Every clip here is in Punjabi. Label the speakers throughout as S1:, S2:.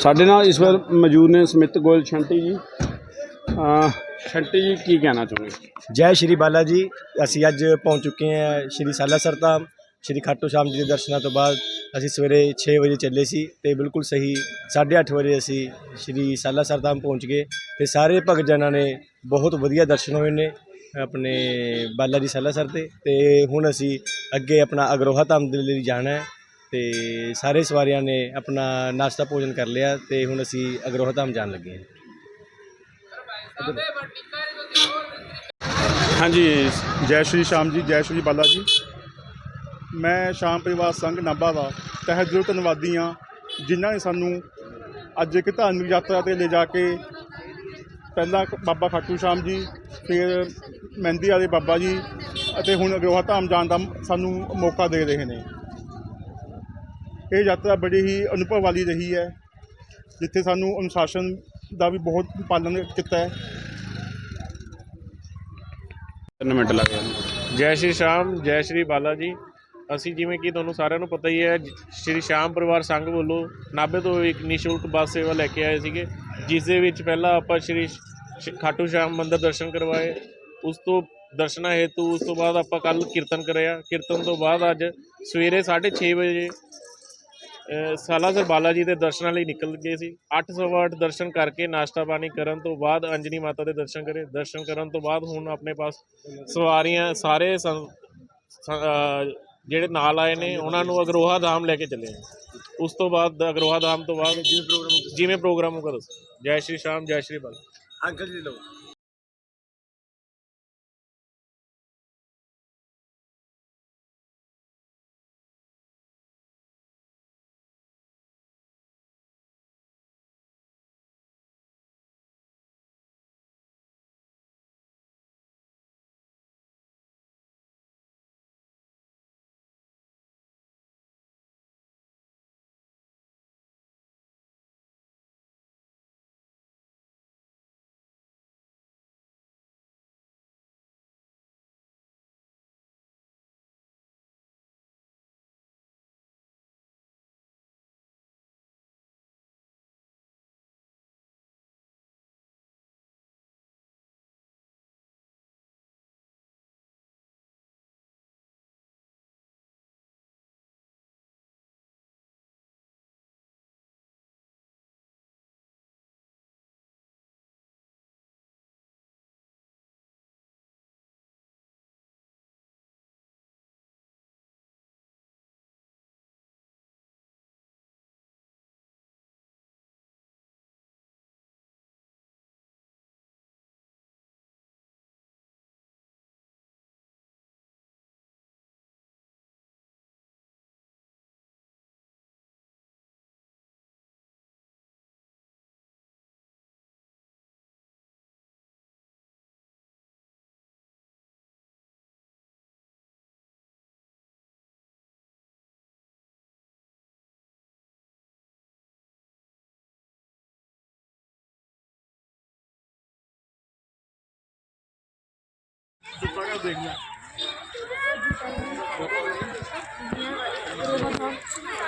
S1: ਸਾਡੇ ਨਾਲ ਇਸ ਵਾਰ ਮੌਜੂਦ ਨੇ ਸਮਿਤ ਗੋਇਲ ਛੰਟੀ ਜੀ। ਛੰਟੀ ਜੀ, ਕੀ ਕਹਿਣਾ ਚਾਹੁੰਦੇ
S2: ਜੈ ਸ਼੍ਰੀ ਬਾਲਾ ਜੀ। ਅਸੀਂ ਅੱਜ ਪਹੁੰਚ ਚੁੱਕੇ ਹਾਂ ਸ਼੍ਰੀ ਸਾਲਾਸਰ ਧਾਮ ਸ਼੍ਰੀ ਖਾਟੂ ਸ਼ਾਮ ਜੀ ਦੇ ਦਰਸ਼ਨਾਂ ਤੋਂ ਬਾਅਦ। ਅਸੀਂ ਸਵੇਰੇ 6 ਵਜੇ ਚੱਲੇ ਸੀ ਤੇ ਬਿਲਕੁਲ ਸਹੀ 8:30 ਵਜੇ ਅਸੀਂ ਸ਼੍ਰੀ ਸਾਲਾਸਰ ਧਾਮ ਪਹੁੰਚ ਗਏ ਤੇ ਸਾਰੇ ਭਗਤ ਜਨਾਂ ਨੇ ਬਹੁਤ ਵਧੀਆ ਦਰਸ਼ਨ ਹੋਏ ਨੇ ਆਪਣੇ ਬਾਲਾ ਜੀ ਸਾਲਾਸਰ ਤੇ। ਤੇ ਹੁਣ ਅਸੀਂ ਅੱਗੇ ਆਪਣਾ ਅਗਰੋਹਾ ਧਾਮ ਦੇ ਲਈ ਜਾਣਾ ਹੈ। ਤੇ ਸਾਰੇ ਸਵਾਰੀਆਂ ਨੇ ਆਪਣਾ ਨਾਸ਼ਤਾ ਭੋਜਨ ਕਰ ਲਿਆ ਤੇ ਹੁਣ ਅਸੀਂ ਅਗਰੋਹਾ ਧਾਮ ਜਾਣ ਲੱਗੇ ਹਾਂ।
S3: ਹਾਂਜੀ, ਜੈ ਸ਼੍ਰੀ ਸ਼ਾਮ ਜੀ, ਜੈ ਸ਼੍ਰੀ ਬਾਲਾ ਜੀ। ਮੈਂ ਸ਼ਾਮ ਪਰਿਵਾਰ ਸੰਘ ਨਾਭਾ ਦਾ ਤਹਿ ਦਿਲੋਂ ਧੰਨਵਾਦੀ ਹਾਂ, ਜਿਨ੍ਹਾਂ ਨੇ ਸਾਨੂੰ ਅੱਜ ਇੱਕ ਧਾਰਮਿਕ ਯਾਤਰਾ ਤੇ ਲੈ ਜਾ ਕੇ ਪਹਿਲਾਂ ਬਾਬਾ ਖਾਟੂ ਸ਼ਾਮ ਜੀ, ਫਿਰ ਮਹਿੰਦੀ ਵਾਲੇ ਬਾਬਾ ਜੀ ਅਤੇ ਹੁਣ ਅਗਰੋਹਾ ਧਾਮ ਜਾਣ ਦਾ ਸਾਨੂੰ ਮੌਕਾ ਦੇ ਰਹੇ ਨੇ। ਇਹ ਯਾਤਰਾ ਬੜੀ ਹੀ ਅਨੁਭਵ ਵਾਲੀ ਰਹੀ ਹੈ ਜਿੱਥੇ ਸਾਨੂੰ ਅਨੁਸ਼ਾਸਨ ਦਾ ਵੀ ਬਹੁਤ ਪਾਲਣ ਕੀਤਾ ਹੈ।
S1: ਤਿੰਨ ਮਿੰਟ ਲੱਗ ਗਏ।
S4: ਜੈ ਸ਼੍ਰੀ ਸ਼ਾਮ ਜੈ ਸ਼੍ਰੀ ਬਾਲਾ ਜੀ ਅਸੀਂ ਜਿਵੇਂ ਕਿ ਤੁਹਾਨੂੰ ਸਾਰਿਆਂ ਨੂੰ ਪਤਾ ਹੀ ਹੈ ਸ਼੍ਰੀ ਸ਼ਾਮ ਪਰਿਵਾਰ ਸੰਘ ਵੱਲੋਂ ਨਾਭੇ ਤੋਂ ਇੱਕ ਨਿਸ਼ੁਲਕ ਬੱਸ ਸੇਵਾ ਲੈ ਕੇ ਆਏ ਸੀਗੇ ਜਿਸ ਦੇ ਵਿੱਚ ਪਹਿਲਾਂ ਆਪਾਂ ਸ਼੍ਰੀ ਖਾਟੂ ਸ਼ਾਮ ਮੰਦਿਰ ਦਰਸ਼ਨ ਕਰਵਾਏ। ਉਸ ਤੋਂ ਦਰਸ਼ਨਾਂ ਹੇਤੂ ਉਸ ਤੋਂ ਬਾਅਦ ਆਪਾਂ ਕੱਲ ਕੀਰਤਨ ਕਰਿਆ। ਕੀਰਤਨ ਤੋਂ ਬਾਅਦ ਅੱਜ ਸਵੇਰੇ 6:30 ਵਜੇ ਸਾਲਾਸਰ ਬਾਲਾ ਜੀ ਦੇ ਦਰਸ਼ਨਾਂ ਲਈ ਨਿਕਲ ਗਏ ਸੀ। 8:08 ਦਰਸ਼ਨ ਕਰਕੇ ਨਾਸ਼ਤਾ ਪਾਣੀ ਕਰਨ ਤੋਂ ਬਾਅਦ ਅੰਜਨੀ ਮਾਤਾ ਦੇ ਦਰਸ਼ਨ ਕਰੇ। ਦਰਸ਼ਨ ਕਰਨ ਤੋਂ ਬਾਅਦ ਹੁਣ ਆਪਣੇ ਪਾਸ ਸਵਾਰੀਆਂ ਸਾਰੇ ਸੰ- ਜਿਹੜੇ ਨਾਲ ਆਏ ਨੇ, ਉਹਨਾਂ ਨੂੰ ਅਗਰੋਹਾ ਧਾਮ ਲੈ ਕੇ ਚੱਲੇ ਉਸ ਤੋਂ ਬਾਅਦ ਅਗਰੋਹਾ ਧਾਮ ਤੋਂ ਬਾਅਦ ਜਿਵੇਂ ਪ੍ਰੋਗਰਾਮ ਹੋਗਾ ਦੱਸੋ ਜੈ ਸ਼੍ਰੀ ਸ਼ਾਮ, ਜੈ ਸ਼੍ਰੀ ਬਾਲਾ।
S2: ਅੰਕਲ ਜੀ ਲੋ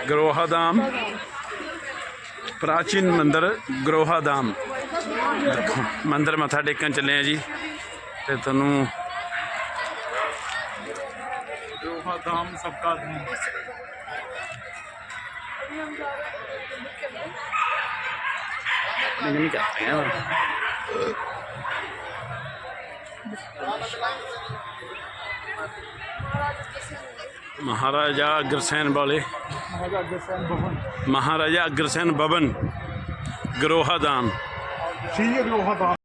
S1: ਗਰੋਹਾ ਧਾਮ ਪ੍ਰਾਚੀਨ ਮੰਦਿਰ ਗਰੋਹਾ ਧਾਮ ਮੰਦਿਰ ਮੱਥਾ ਟੇਕਣ ਚੱਲੇ ਆ ਜੀ। ਤੇ ਤੁਹਾਨੂੰ
S3: ਅਗਰੋਹਾ ਧਾਮ ਸਬਕਾ ਧਾਮ
S1: ਨਹੀਂ ਮਹਾਰਾਜਾ ਅਗਰਸੈਨ ਵਾਲੇ। ਮਹਾਰਾਜਾ ਅਗਰਸੈਨ ਬਵਨ ਮਹਾਰਾਜਾ ਅਗਰਸੈਨ ਭਵਨ। ਗਰੋਹਾਦਾਨ
S3: ਸ਼੍ਰੀ ਗਰੋਹਾਦਾਨ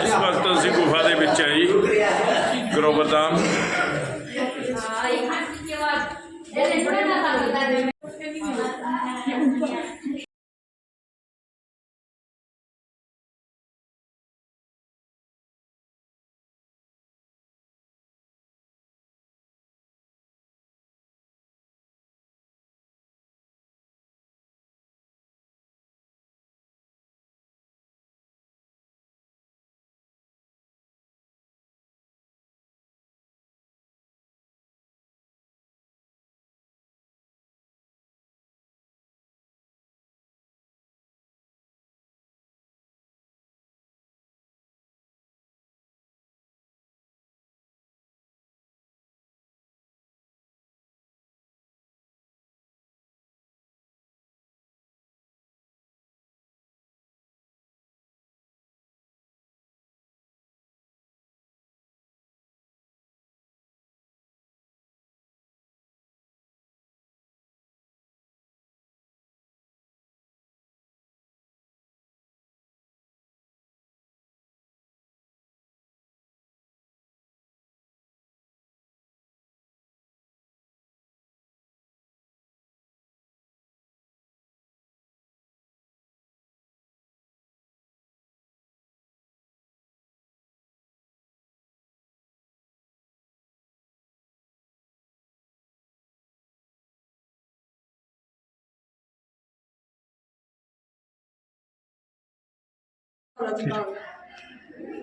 S1: ਇਸ ਵਕਤ ਅਸੀਂ ਗੁਫਾ ਦੇ ਵਿੱਚ ਹੈ ਜੀ ਗਰੋਵਰ ਧਾਮ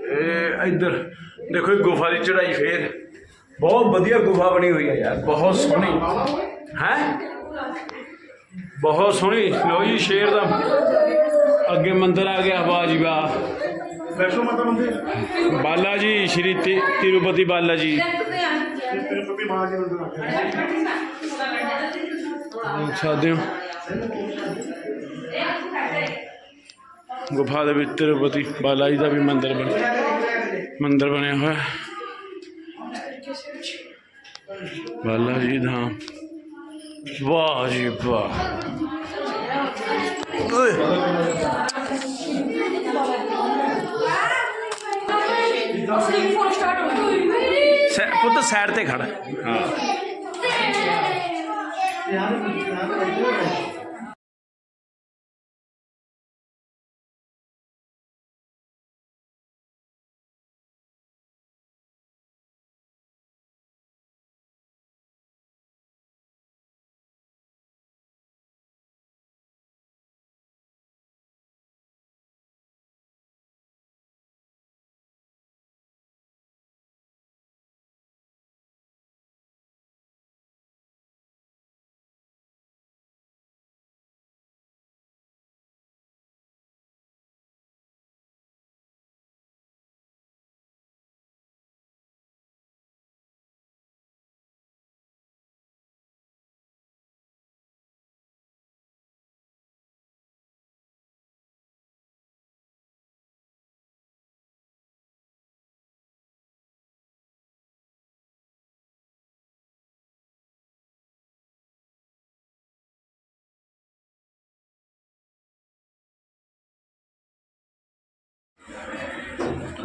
S1: ਇਹ ਇੱਧਰ ਦੇਖੋ ਇਹ ਗੁਫਾ ਦੀ ਚੜਾਈ ਫੇਰ। ਬਹੁਤ ਵਧੀਆ ਗੁਫਾ ਬਣੀ ਹੋਈ ਹੈ ਯਾਰ ਬਹੁਤ ਸੋਹਣੀ। ਹੈ? ਬਹੁਤ ਸੋਹਣੀ। ਲੋ ਜੀ ਸ਼ੇਰ ਦਾ ਅੱਗੇ ਮੰਦਿਰ ਆ ਗਿਆ ਵਾਹ ਜੀ ਵਾਹ।
S3: ਵੈਸ਼ਨੋ ਮਾਤਾ ਮੰਦਿਰ?
S1: ਬਾਲਾ ਜੀ ਸ਼੍ਰੀ ਤਿਰੂਪਤੀ ਬਾਲਾ ਜੀ।
S3: ਤਿਰੂਪਤੀ ਮਹਾਰਾਜ ਮੰਦਿਰ ਆ
S1: ਸਕਦੇ ਹੋ ਗੁਫਾ ਦੇ ਵਿੱਚ ਤਿਰੂਪਤੀ ਬਾਲਾ ਜੀ ਦਾ ਵੀ ਮੰਦਿਰ ਬਣਿਆ ਮੰਦਿਰ ਬਣਿਆ ਹੋਇਆ। ਬਾਲਾ ਜੀ ਧਾਮ। ਵਾਹ ਜੀ ਵਾਹ। ਪੁੱਤ ਸਾਈਡ ਤੇ ਖੜਾ। ਹਾਂ।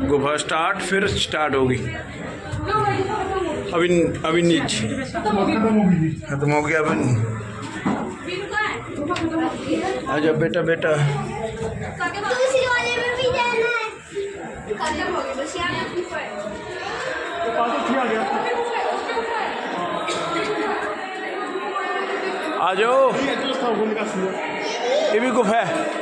S1: गुफा स्टार्ट, फिर स्टार्ट होगी। अभी अभी नीचे खत्म हो गया अभी आजा बेटा बेटा। आ जाओ ये भी गुफा है।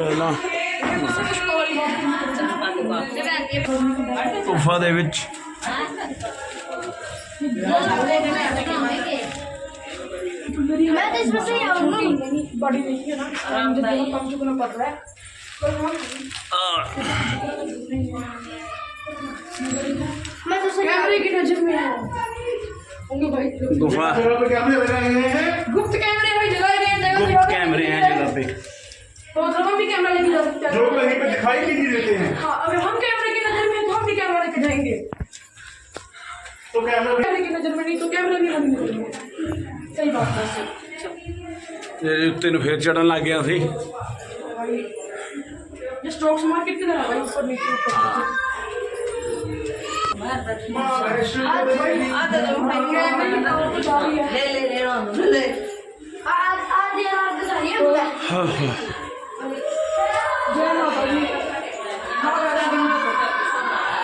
S1: ਪਹਿਲਾਂ ਗੁਫਾ ਦੇ ਵਿੱਚ
S5: मेरी
S6: मैं तो इसमें से ही आऊंगा।
S5: छोटी नहीं बड़ी नहीं है ना आराम से दोनों कम चुकना पड़ रहा है पर हम
S6: मैं तो सही
S5: कैमरे की नजर में है होंगे भाई
S1: ਗੁਫਾ
S5: गुप्त कैमरे भाई जगह गए जगह पे
S1: ਗੁਪਤ ਕੈਮਰੇ हैं जगह पे
S5: तो मतलब हम भी कैमरा लेके जा सकते हैं
S3: जो कहीं पे दिखाई भी नहीं देते हैं
S5: हाँ अगर हम कैमरे की नजर में हैं, तो हम भी कैमरा लेके जाएंगे
S3: तो कैमरा
S5: कैमरे की नजर में नहीं तो कैमरा भी हम नहीं करेंगे सही बात है सर
S1: ਇਹਦੇ ਉੱਤੇ ਨੂੰ ਫੇਰ ਚੜਨ ਲੱਗ ਗਿਆ ਸੀ
S5: भाई ये स्टॉक्स मार्केट किधर है भाई ऊपर नीचे ऊपर
S6: आज आज ये रात का नहीं होता
S1: ਹਾਂ ਹਾਂ
S5: जय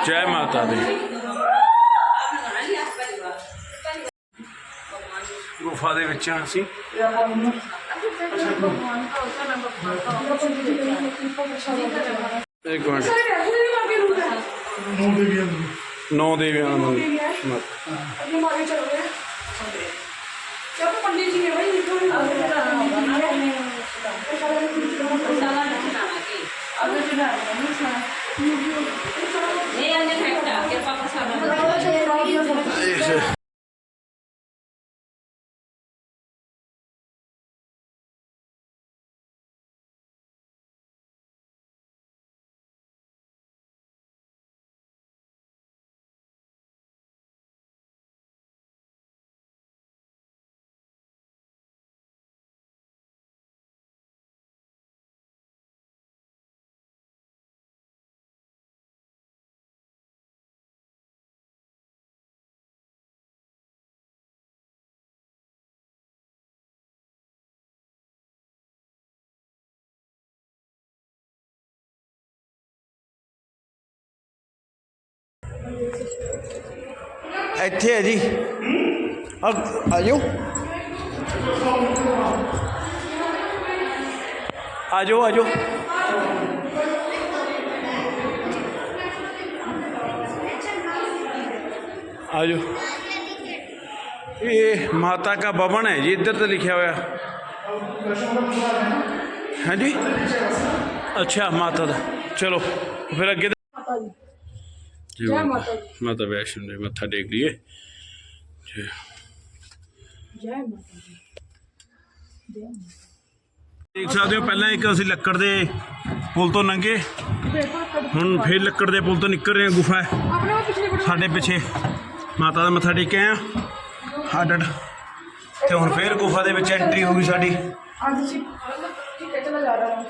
S1: ਜੈ ਮਾਤਾ ਦੀ। ਗੁਫਾ ਦੇ ਵਿੱਚ ਹਾਂ ਅਸੀਂ ਇੱਕ ਮਿੰਟ। ਨੌ ਦੇਵੀਆਂ
S5: ਨੂੰ। ਨੌ ਦੇਵੀਆਂ ਨੂੰ। ਅੱਗੇ ਮਾਰੇ ਚੱਲ ਰਿਹਾ ਚਲੋ ਪੰਡਿਤ ਜੀ ਨੇ ਬਈ
S1: ਇੱਥੇ ਹੈ ਜੀ ਆ ਆਜੋ ਆਜੋ ਆਜੋ ਆਜੋ ਇਹ ਮਾਤਾ का भवन है जी इधर तो लिखा हुआ है जी अच्छा माता ਦਾ ਚਲੋ ਫਿਰ ਅੱਗੇ ਜੈ
S5: ਮਾਤਾ
S1: ਮਾਤਾ ਵੈਸ਼ਨੋ ਦੇ ਮੱਥਾ ਟੇਕ ਲਈਏ। ਜੀ।
S5: ਮਾਤਾ
S1: ਦੇਖ ਸਕਦੇ ਹੋ ਪਹਿਲਾਂ ਇੱਕ ਅਸੀਂ ਲੱਕੜ ਦੇ ਪੁਲ ਤੋਂ ਲੰਘੇ ਹੁਣ ਫੇਰ ਲੱਕੜ ਦੇ ਪੁਲ ਤੋਂ ਨਿਕਲ ਰਹੇ ਹਾਂ ਗੁਫਾ ਸਾਡੇ ਪਿੱਛੇ ਮਾਤਾ ਦਾ ਮੱਥਾ ਟੇਕ ਆਇਆ ਹਾਡਡ ਤੇ ਹੁਣ ਫੇਰ ਗੁਫਾ ਦੇ ਵਿੱਚ ਐਂਟਰੀ ਹੋ ਗਈ ਸਾਡੀ।
S5: ਠੀਕ ਹੈ ਚਲਾ ਜਾ ਰਹਾ ਹਾਂ।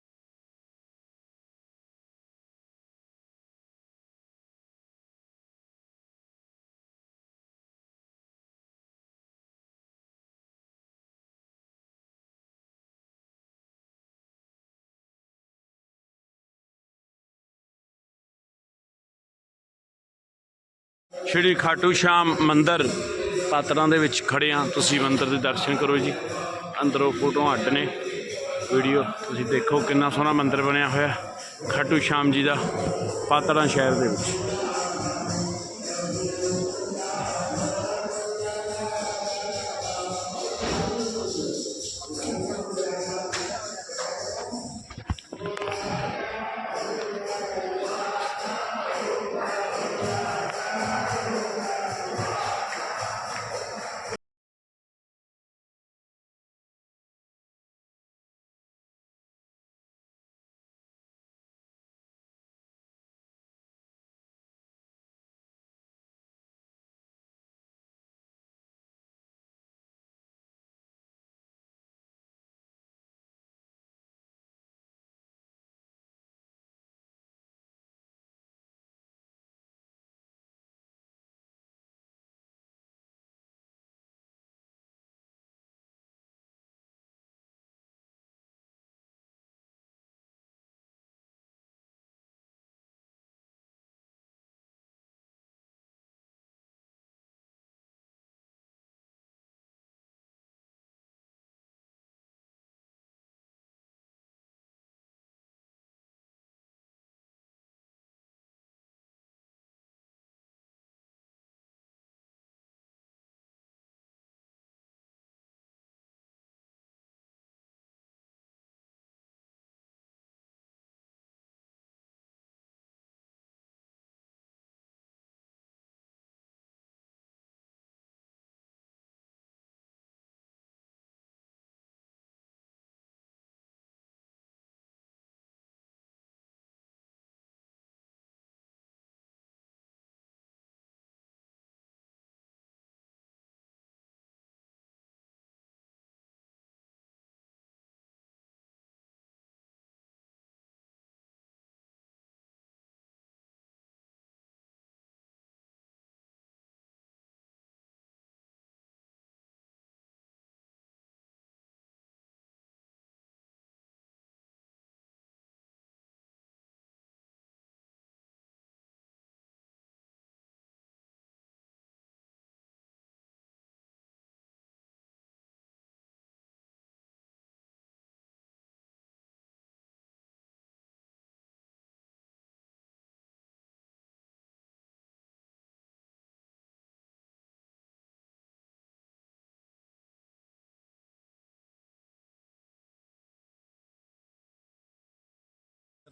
S1: ਸ਼੍ਰੀ ਖਾਟੂ ਸ਼ਾਮ ਮੰਦਿਰ ਪਾਤਰਾਂ ਦੇ ਵਿੱਚ ਖੜੇ ਆ ਤੁਸੀਂ ਮੰਦਿਰ ਦੇ ਦਰਸ਼ਨ ਕਰੋ ਜੀ। ਅੰਦਰੋਂ ਫੋਟੋਆਂ ਅੱਡ ਨੇ। ਵੀਡੀਓ ਤੁਸੀਂ ਦੇਖੋ ਕਿੰਨਾ ਸੋਹਣਾ ਮੰਦਿਰ ਬਣਿਆ ਹੋਇਆ। ਖਾਟੂ ਸ਼ਾਮ ਜੀ ਦਾ ਪਾਤੜਾਂ ਸ਼ਹਿਰ ਦੇ ਵਿੱਚ।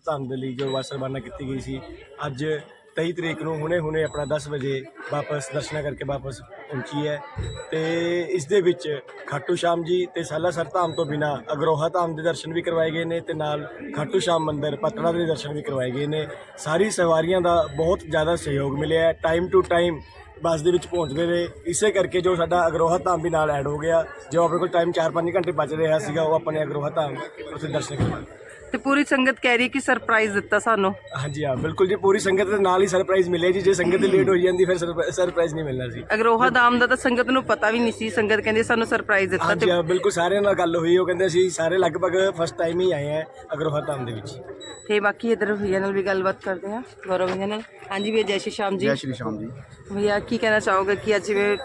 S2: ਧੰਨ ਦੇ ਲਈ ਜੋ ਬੱਸ ਰਵਾਨਾ ਕੀਤੀ ਗਈ ਸੀ। ਅੱਜ 23 ਤਰੀਕ ਨੂੰ ਹੁਣੇ ਹੁਣੇ ਆਪਣਾ 10 ਵਜੇ ਵਾਪਸ ਦਰਸ਼ਨਾਂ ਕਰਕੇ ਵਾਪਸ ਪਹੁੰਚੀ ਹੈ। ਤੇ ਇਸ ਦੇ ਵਿੱਚ ਖਾਟੂ ਸ਼ਾਮ ਜੀ ਤੇ ਸਾਲਾਸਰ ਧਾਮ ਤੋਂ ਬਿਨਾ ਅਗਰੋਹਾ ਧਾਮ ਦੇ ਦਰਸ਼ਨ ਵੀ ਕਰਵਾਏ ਗਏ ਨੇ ਤੇ ਨਾਲ ਖਾਟੂ ਸ਼ਾਮ ਮੰਦਿਰ ਪਤੜਾ ਦੇ ਦਰਸ਼ਨ ਵੀ ਕਰਵਾਏ ਗਏ ਨੇ। ਸਾਰੀ ਸਵਾਰੀਆਂ ਦਾ ਬਹੁਤ ਜ਼ਿਆਦਾ ਸਹਿਯੋਗ ਮਿਲਿਆ ਹੈ। ਟਾਈਮ ਟੂ ਟਾਈਮ ਬੱਸ ਦੇ ਵਿੱਚ ਪਹੁੰਚਦੇ ਰਹੇ। ਇਸੇ ਕਰਕੇ ਜੋ ਸਾਡਾ ਅਗਰੋਹਾ ਧਾਮ ਵੀ ਨਾਲ ਐਡ ਹੋ ਗਿਆ। ਜੋ ਆਪਣੇ ਕੋਲ ਟਾਈਮ 4-5 ਘੰਟੇ ਬਚ ਰਿਹਾ ਸੀਗਾ, ਉਹ ਆਪਣੇ ਅਗਰੋਹਾ ਧਾਮ ਉੱਥੇ ਦਰਸ਼ਨ ਕਰਵਾ
S7: ਤੇ ਪੂਰੀ ਸੰਗਤ ਕਹਿ ਰਹੀ ਹੈ ਕਿ ਸਰਪ੍ਰਾਈਜ਼ ਦਿੱਤਾ ਸਾਨੂੰ।
S2: ਹਾਂਜੀ ਹਾਂ ਬਿਲਕੁਲ ਜੀ ਪੂਰੀ ਸੰਗਤ ਦੇ ਨਾਲ ਹੀ ਸਰਪ੍ਰਾਈਜ਼ ਮਿਲਿਆ ਜੀ। ਜੇ ਸੰਗਤ ਲੇਟ ਹੋ ਜਾਂਦੀ ਫਿਰ ਸਰਪ੍ਰਾਈਜ਼ ਨਹੀਂ ਮਿਲਣਾ ਸੀ।
S7: ਅਗਰੋਹਾ ਦਾਮ ਦਾ ਤਾਂ ਸੰਗਤ ਨੂੰ ਪਤਾ ਵੀ ਨਹੀਂ ਸੀ ਸੰਗਤ ਕਹਿੰਦੀ ਸਾਨੂੰ ਸਰਪ੍ਰਾਈਜ਼ ਦਿੱਤਾ
S2: ਹਾਂਜੀ ਹਾਂ ਬਿਲਕੁਲ ਸਾਰਿਆਂ ਨਾਲ ਗੱਲ ਹੋਈ ਉਹ ਕਹਿੰਦੇ ਅਸੀਂ ਸਾਰੇ ਲਗਭਗ ਫਸਟ ਟਾਈਮ ਹੀ ਆਏ ਆ ਅਗਰੋਹਾ ਧਾਮ ਦੇ ਵਿੱਚ।
S7: ਤੇ ਬਾਕੀ ਇਧਰ ਭਈਆ ਨਾਲ ਵੀ ਗੱਲਬਾਤ ਕਰਦੇ ਹਾਂ ਗੌਰਵ ਭਈਆ ਨਾਲ। ਹਾਂਜੀ ਭਈਆ ਜੈ ਸ਼੍ਰੀ ਸ਼ਾਮ ਜੀ।
S3: ਜੈ ਸ਼੍ਰੀ ਸ਼ਾਮ ਜੀ।
S7: ਭਈਆ ਕੀ ਕਹਿਣਾ ਚਾਹੋਗੇ ਕਿ ਅੱਜ ਜਿਵੇਂ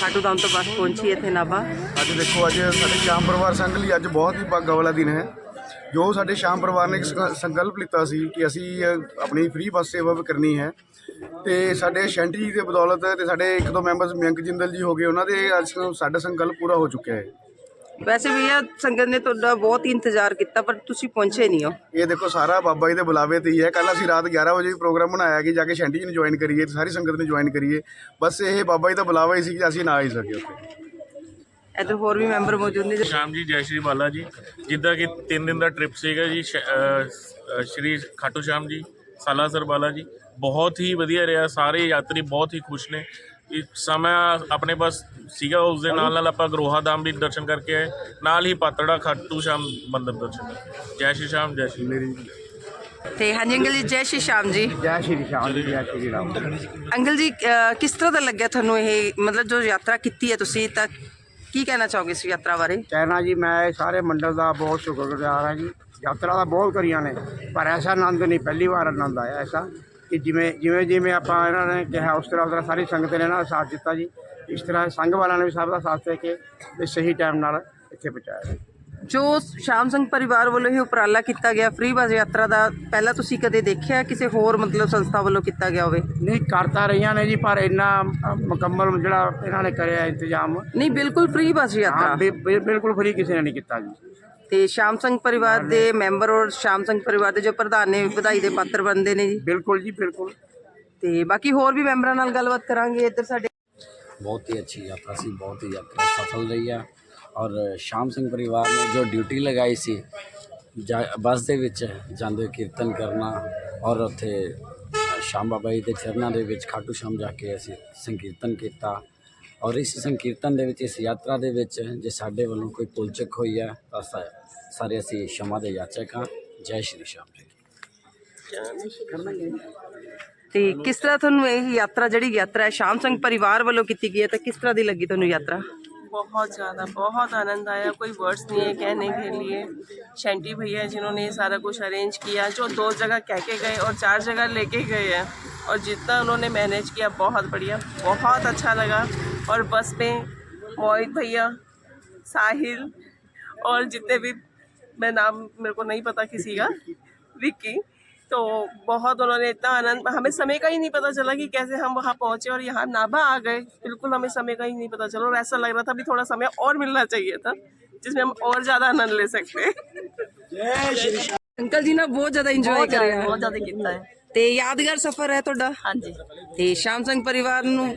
S7: ਖਾਟੂ ਦਾਮ ਤੋਂ ਬੱਸ ਪਹੁੰਚੀ ਇੱਥੇ ਨਾਭਾ?
S8: ਅੱਜ ਦੇਖੋ ਅੱਜ ਸਾਡੇ ਸ਼ਾਮ ਪਰਿਵਾਰ ਸੰਘ ਲਈ ਅੱਜ ਬਹੁਤ ਹੀ ਭਾਗਾਂ ਵਾਲਾ ਦਿਨ ਹੈ। ਜੋ ਸਾਡੇ ਸ਼ਾਮ ਪਰਿਵਾਰ ਨੇ ਸੰਕਲਪ ਲਿੱਤਾ ਸੀ ਕਿ ਅਸੀਂ ਆਪਣੀ ਫ੍ਰੀ ਬੱਸ ਸੇਵਾ ਵੀ ਕਰਨੀ ਹੈ। ਤੇ ਸਾਡੇ ਸ਼ੈਂਟੀ ਜੀ ਦੇ ਬਦੌਲਤ ਤੇ ਸਾਡੇ ਇੱਕ ਦੋ ਮੈਂਬਰਸ ਮਯੰਕ ਜਿੰਦਲ ਜੀ ਹੋ ਗਏ ਉਹਨਾਂ ਦੇ ਅੱਜ ਸਾਡਾ ਸੰਕਲਪ ਪੂਰਾ ਹੋ ਚੁੱਕਿਆ ਹੈ।
S7: ਵੈਸੇ ਭਈਆ ਸੰਗਤ ਨੇ ਤੁਹਾਡਾ ਬਹੁਤ ਇੰਤਜ਼ਾਰ ਕੀਤਾ ਪਰ ਤੁਸੀਂ ਪਹੁੰਚੇ ਨਹੀਂ ਹੋ।
S8: ਇਹ ਦੇਖੋ ਸਾਰਾ ਬਾਬਾ ਜੀ ਦੇ ਬੁਲਾਵੇ ਤੇ ਹੀ ਹੈ। ਕੱਲ ਅਸੀਂ ਰਾਤ 11 ਵਜੇ ਪ੍ਰੋਗਰਾਮ ਬਣਾਇਆ ਕਿ ਜਾ ਕੇ ਸ਼ੈਂਟੀ ਜੀ ਨੂੰ ਜੁਆਇਨ ਕਰੀਏ ਸਾਰੀ ਸੰਗਤ ਨੂੰ ਜੁਆਇਨ ਕਰੀਏ। ਬਸ ਇਹ ਬਾਬਾ ਜੀ ਦਾ ਬੁਲਾਵਾ ਹੀ ਸੀ ਕਿ ਅਸੀਂ ਨਾ ਆ ਹੀ ਸਕੇ ਉੱਥੇ।
S7: ਇੱਧਰ ਹੋਰ ਵੀ ਮੈਂਬਰ ਮੌਜੂਦ ਨੇ।
S4: ਸ਼ਾਮ ਜੀ ਜੈ ਸ਼੍ਰੀ ਬਾਲਾ ਜੀ। ਜਿੱਦਾਂ ਕਿ 3 ਦਿਨ ਦਾ ਟ੍ਰਿਪ ਸੀਗਾ ਜੀ ਸ਼੍ਰੀ ਖਾਟੂ ਸ਼ਾਮ ਜੀ ਸਾਲਾਸਰ ਬਾਲਾ ਜੀ। ਬਹੁਤ ਹੀ ਵਧੀਆ ਰਿਹਾ ਸਾਰੇ ਯਾਤਰੀ ਬਹੁਤ ਹੀ ਖੁਸ਼ ਨੇ। ਇਹ ਸਮਾਂ ਆਪਣੇ ਪਾਸ ਸੀਗਾ ਉਸ ਦੇ ਨਾਲ ਨਾਲ ਆਪਾਂ ਗਰੋਹਾ ਦਾਮ ਵੀ ਦਰਸ਼ਨ ਕਰਕੇ ਆਏ। ਨਾਲ ਹੀ ਪਾਤੜਾ ਖਾਟੂ ਸ਼ਾਮ ਮੰਦਿਰ ਦਰਸ਼ਨ। ਜੈ ਸ਼੍ਰੀ ਸ਼ਾਮ ਜੈ ਸ਼੍ਰੀ ਮੇਰੀ
S7: ਤੇ ਹਾਂਜੀ ਅੰਕਲ ਜੀ ਜੈ ਸ਼੍ਰੀ ਸ਼ਾਮ ਜੀ।
S8: ਜੈ ਸ਼੍ਰੀ ਸ਼ਾਮ ਜੀ ਜੈ ਸ਼੍ਰੀ ਰਾਮ।
S7: ਅੰਕਲ ਜੀ ਕਿਸ ਤਰ੍ਹਾਂ ਦਾ ਲੱਗਿਆ ਤੁਹਾਨੂੰ ਇਹ ਮਤਲਬ ਜੋ ਯਾਤਰਾ ਕੀਤੀ ਹੈ ਤੁਸੀਂ ਤਾਂ ਕੀ ਕਹਿਣਾ ਚਾਹੋਗੇ ਇਸ ਯਾਤਰਾ ਬਾਰੇ?
S9: ਕਹਿਣਾ ਜੀ, ਮੈਂ ਸਾਰੇ ਮੰਡਲ ਦਾ ਬਹੁਤ ਸ਼ੁਕਰਗੁਜ਼ਾਰ ਹਾਂ ਜੀ। ਯਾਤਰਾ ਤਾਂ ਬਹੁਤ ਕਰੀਆਂ ਨੇ, ਪਰ ਐਸਾ ਆਨੰਦ ਨਹੀਂ, ਪਹਿਲੀ ਵਾਰ ਆਨੰਦ ਆਇਆ ਐਸਾ ਕਿ ਜਿਵੇਂ ਜਿਵੇਂ ਜਿਵੇਂ ਆਪਾਂ ਇਹਨਾਂ ਨੇ ਕਿਹਾ, ਉਸ ਤਰ੍ਹਾਂ ਉਸ ਤਰ੍ਹਾਂ ਸਾਰੀ ਸੰਗਤ ਨੇ ਇਹਨਾਂ ਦਾ ਸਾਥ ਦਿੱਤਾ ਜੀ। ਇਸ ਤਰ੍ਹਾਂ ਸੰਘ ਵਾਲਿਆਂ ਨੇ ਵੀ ਸਭ ਦਾ ਸਾਥ ਦੇ ਕੇ ਤੇ ਸਹੀ ਟਾਈਮ ਨਾਲ ਇੱਥੇ ਪਹੁੰਚਾਇਆ
S7: ਜੋ ਸ਼ਾਮ ਸਿੰਘ ਪਰਿਵਾਰ ਵੱਲੋਂ ਇਹ ਉਪਰਾਲਾ ਕੀਤਾ ਗਿਆ ਫ੍ਰੀ ਬੱਸ ਯਾਤਰਾ ਦਾ ਪਹਿਲਾਂ ਤੁਸੀਂ ਕਦੇ ਦੇਖਿਆ ਕਿਸੇ ਹੋਰ ਮਤਲਬ ਸੰਸਥਾ ਵੱਲੋਂ ਕੀਤਾ ਗਿਆ ਹੋਵੇ?
S9: ਨਹੀਂ ਕਰਤਾ ਰਹੀਆਂ ਨੇ ਜੀ ਪਰ ਇੰਨਾ ਮੁਕੰਮਲ ਜਿਹੜਾ ਇਹਨਾਂ ਨੇ ਕਰਿਆ ਇੰਤਜ਼ਾਮ।
S7: ਨਹੀਂ ਬਿਲਕੁਲ ਫ੍ਰੀ ਬੱਸ ਯਾਤਰਾ।
S9: ਬਿ- ਬਿਲਕੁਲ ਫਰੀ ਕਿਸੇ ਨੇ ਨਹੀਂ ਕੀਤਾ ਜੀ।
S7: ਤੇ ਸ਼ਾਮ ਸਿੰਘ ਪਰਿਵਾਰ ਦੇ ਮੈਂਬਰ ਔਰ ਸ਼ਾਮ ਸਿੰਘ ਪਰਿਵਾਰ ਦੇ ਜੋ ਪ੍ਰਧਾਨ ਨੇ ਵਧਾਈ ਦੇ ਪਾਤਰ ਬਣਦੇ ਨੇ ਜੀ।
S9: ਬਿਲਕੁਲ ਜੀ ਬਿਲकुल
S7: ਤੇ ਬਾਕੀ ਹੋਰ ਵੀ ਮੈਂਬਰਾਂ ਨਾਲ ਗੱਲਬਾਤ ਕਰਾਂਗੇ ਇੱਧਰ ਸਾਡੇ
S10: ਬਹੁਤ ਹੀ ਅੱਛੀ ਯਾਤਰਾ ਸੀ ਬਹੁਤ ਹੀ ਯਾਤਰਾ ਸਫਲ ਰਹੀ ਹੈ ਔਰ ਸ਼ਾਮ ਸਿੰਘ ਪਰਿਵਾਰ ਨੇ ਜੋ ਡਿਊਟੀ ਲਗਾਈ ਸੀ, ਜਾ- ਬੱਸ ਦੇ ਵਿੱਚ ਜਾਂਦੇ ਹੋਏ ਕੀਰਤਨ ਕਰਨਾ ਔਰ ਉੱਥੇ ਸ਼ਾਮ ਬਾਬਾ ਜੀ ਦੇ ਚਰਨਾਂ ਦੇ ਵਿੱਚ ਖਾਟੂ ਸ਼ਾਮ ਜਾ ਕੇ ਅਸੀਂ ਸੰਕੀਰਤਨ ਕੀਤਾ। ਔਰ ਇਸ ਸੰਕੀਰਤਨ ਦੇ ਵਿੱਚ, ਇਸ ਯਾਤਰਾ ਦੇ ਵਿੱਚ ਜੇ ਸਾਡੇ ਵੱਲੋਂ ਕੋਈ ਪੁਲਚਕ ਹੋਈ ਹੈ ਤਾਂ ਸਾ- ਸਾਰੇ ਅਸੀਂ ਸ਼ਮਾ ਦੇ ਯਾਚਕ ਹਾਂ। ਜੈ ਸ਼੍ਰੀ ਸ਼ਾਮ ਜੀ।
S7: ਤੇ ਕਿਸ ਤਰ੍ਹਾਂ ਤੁਹਾਨੂੰ ਇਹ ਯਾਤਰਾ, ਜਿਹੜੀ ਯਾਤਰਾ ਹੈ ਸ਼ਾਮ ਸਿੰਘ ਪਰਿਵਾਰ ਵੱਲੋਂ ਕੀਤੀ ਗਈ ਹੈ, ਤਾਂ ਕਿਸ ਤਰ੍ਹਾਂ ਦੀ ਲੱਗੀ ਤੁਹਾਨੂੰ ਯਾਤਰਾ?
S11: बहुत ज़्यादा, बहुत आनंद आया। कोई वर्ड्स नहीं है कहने के लिए। शेंटी भैया जिन्होंने सारा कुछ अरेंज किया, जो दो जगह कह के गए और चार जगह लेके गए हैं। और जितना उन्होंने मैनेज किया, बहुत बढ़िया, बहुत अच्छा लगा। और बस में मोहित भैया, साहिल और जितने भी, मैं नाम मेरे को नहीं पता किसी का, विक्की तो बहुत उन्होंने इतना आनंद हमें समय का ही नहीं पता चला कि कैसे हम वहाँ पहुँचे और यहाँ नाभा आ गए बिल्कुल हमें समय का ही नहीं पता चला और ऐसा लग रहा था अभी थोड़ा समय और मिलना चाहिए था जिसमें हम और ज़्यादा आनंद ले सकते
S7: ਅੰਕਲ ਜੀ ਨੇ ਬਹੁਤ ਜ਼ਿਆਦਾ ਇੰਜੋਏ ਕਰਿਆ
S11: बहुत ज़्यादा कितना है
S7: ਤੇ ਯਾਦਗਾਰ ਸਫ਼ਰ ਹੈ ਤੁਹਾਡਾ
S11: हाँ जी
S7: ਤੇ ਸ਼ਾਮ ਸਿੰਘ ਪਰਿਵਾਰ ਨੂੰ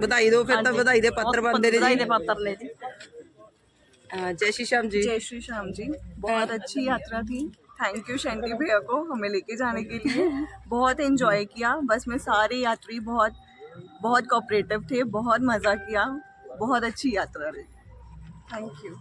S7: ਵਧਾਈ ਦਿਓ ਫਿਰ ਤਾਂ ਵਧਾਈ ਦੇ ਪੱਤਰ ਬਣਦੇ ਨੇ ਜੀ
S11: पत्थर ले जी
S7: ਅਹ ਜੈ ਸ਼੍ਰੀ ਸ਼ਾਮ ਜੀ
S12: जय श्री श्याम जी बहुत अच्छी यात्रा थी थैंक यू शेंटी भैया को हमें लेके जाने के लिए। बहुत इंजॉय किया। बस में सारे यात्री बहुत बहुत कोऑपरेटिव थे बहुत मज़ा किया। बहुत अच्छी यात्रा रही। Thank you